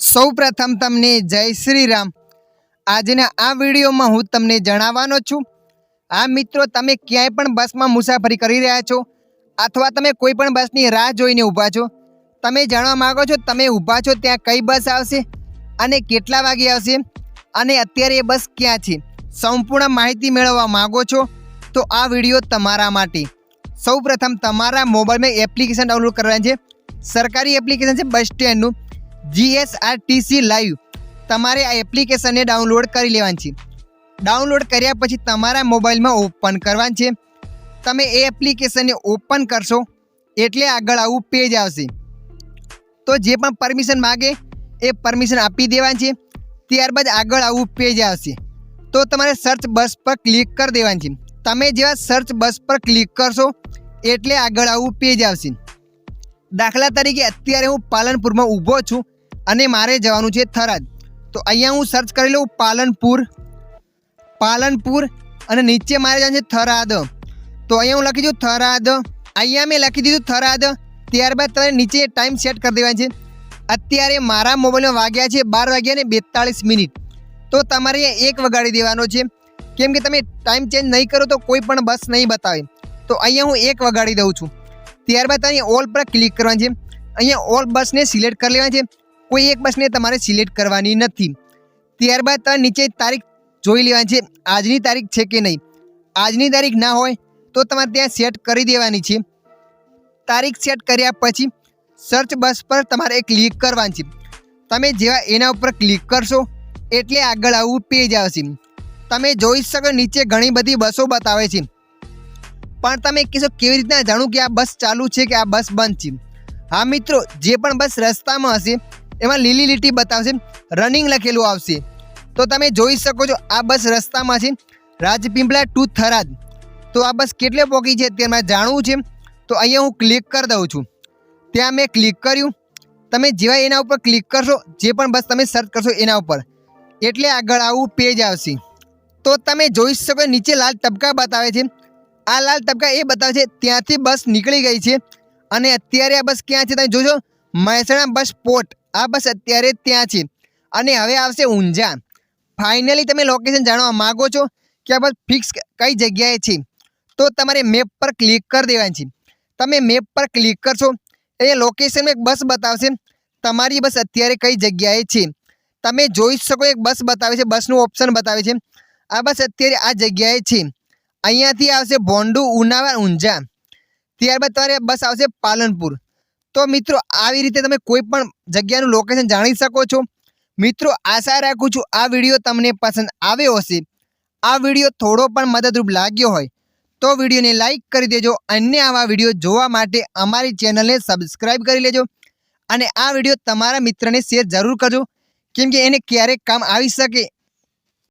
સૌ પ્રથમ તમને જય શ્રી રામ આજના આ વિડીયોમાં હું તમને જણાવવાનો છું આ મિત્રો, તમે ક્યાંય પણ બસમાં મુસાફરી કરી રહ્યા છો અથવા તમે કોઈ પણ બસની રાહ જોઈને ઊભા છો, તમે જાણવા માગો છો તમે ઊભા છો ત્યાં કઈ બસ આવશે અને કેટલા વાગે આવશે અને અત્યારે એ બસ ક્યાં છે? સંપૂર્ણ માહિતી મેળવવા માગો છો તો આ વીડિયો તમારા માટે. સૌ પ્રથમ તમારા મોબાઈલમાં એપ્લિકેશન ડાઉનલોડ કરવાની છે. સરકારી એપ્લિકેશન છે બસ સ્ટેન્ડનું. જીએસઆરટીસી લાઈવ તમારે આ એપ્લિકેશનને ડાઉનલોડ કરી લેવાની છે. ડાઉનલોડ કર્યા પછી તમારા મોબાઈલમાં ઓપન કરવાનું છે. તમે એ એપ્લિકેશનને ઓપન કરશો, એટલે આગળ આવું પેજ આવશે. તો જે પણ પરમિશન માગે, એ પરમિશન આપી દેવાની છે. ત્યારબાદ આગળ આવું પેજ આવશે. તો તમારે સર્ચ બસ પર ક્લિક કરી દેવાની છે. તમે જેવા સર્ચ બસ પર ક્લિક કરશો, એટલે આગળ આવું પેજ આવશે. દાખલા તરીકે અત્યારે હું પાલનપુરમાં ઊભો છું અને મારે જવાનું છે થરાદ. તો અહીંયા હું સર્ચ કરી લઉં પાલનપુર પાલનપુર અને નીચે મારે જવાનું છે થરાદ. તો અહીંયા હું લખી દઉં થરાદ. અહીંયા મેં લખી દીધું થરાદ. ત્યારબાદ તમારે નીચે ટાઈમ સેટ કરી દેવાય છે. અત્યારે મારા મોબાઈલમાં વાગ્યા છે બાર વાગ્યા ને બેતાળીસ મિનિટ. તો તમારે અહીંયા એક વગાડી દેવાનો છે. કેમ કે તમે ટાઈમ ચેન્જ નહીં કરો તો કોઈ પણ બસ નહીં બતાવે. તો અહીંયા હું એક વગાડી દઉં છું. ત્યારબાદ અહીંયા ઓલ પર ક્લિક કરવાની છે. અહીંયા ઓલ બસને સિલેક્ટ કરી લેવાની છે. કોઈ એક બસને તમારે સિલેક્ટ કરવાની નથી. ત્યારબાદ તમારે નીચે તારીખ જોઈ લેવાની છે. આજની તારીખ છે કે નહીં? આજની તારીખ ના હોય તો તમારે ત્યાં સેટ કરી દેવાની છે. તારીખ સેટ કર્યા પછી સર્ચ બસ પર તમારે ક્લિક કરવાની છે. તમે જેવા એના ઉપર ક્લિક કરશો એટલે આગળ આવું પેજ આવશે. તમે જોઈ શકો નીચે ઘણી બધી બસો બતાવે છે. પણ તમે કહેશો કેવી રીતના જાણું કે આ બસ ચાલુ છે કે આ બસ બંધ છે? હા, મિત્રો, જે પણ બસ રસ્તામાં હશે, એમાં લીલી લીટી બતાવશે રનિંગ લખેલું આવશે. તો તમે જોઈ શકો છો, આ બસ રસ્તામાં છે રાજપીપળા ટુ થરાદ. તો આ બસ કેટલે પોકી છે તે મારે જાણવું છે, તો અહીંયા હું ક્લિક કરી દઉં છું. ત્યાં મેં ક્લિક કર્યું. તમે જેવા એના ઉપર ક્લિક કરશો, જે પણ બસ તમે સર્ચ કરશો એના ઉપર. એટલે આગળ આવું પેજ આવશે. તો તમે જોઈ શકો નીચે લાલ ટપકા બતાવે છે આ લાલ ટપકા એ બતાવે છે ત્યાંથી બસ નીકળી ગઈ છે. અને અત્યારે આ બસ ક્યાં છે તમે જોજો, મહેસાણા બસ પોર્ટ. આ બસ અત્યારે ત્યાં છે. અને હવે આવશે ઊંઝા. ફાઇનલી તમે લોકેશન જાણવા માગો છો કે આ બસ ફિક્સ કઈ જગ્યાએ છે, તો તમારે મેપ પર ક્લિક કરી દેવાની છે. તમે મેપ પર ક્લિક કરશો એ લોકેશનમાં એક બસ બતાવશે, તમારી બસ અત્યારે કઈ જગ્યાએ છે. તમે જોઈ શકો, એક બસ બતાવે છે, બસનું ઓપ્શન બતાવે છે. આ બસ અત્યારે આ જગ્યાએ છે. અહીંયાથી આવશે ભોંડુ, ઉનાવા, ઊંઝા. ત્યારબાદ તમારે બસ આવશે પાલનપુર. તો મિત્રો, આવી રીતે તમે કોઈ પણ જગ્યાનું લોકેશન જાણી શકો છો. મિત્રો, આશા રાખું છું આ વીડિયો તમને પસંદ આવ્યો હશે. આ વીડિયો થોડો પણ મદદરૂપ લાગ્યો હોય, તો વિડીયોને લાઇક કરી દેજો અન્ય આવા વીડિયો જોવા માટે અમારી ચેનલને સબસ્ક્રાઈબ કરી લેજો. અને આ વીડિયો તમારા મિત્રને શેર જરૂર કરજો. કેમ કે એને ક્યારેક કામ આવી શકે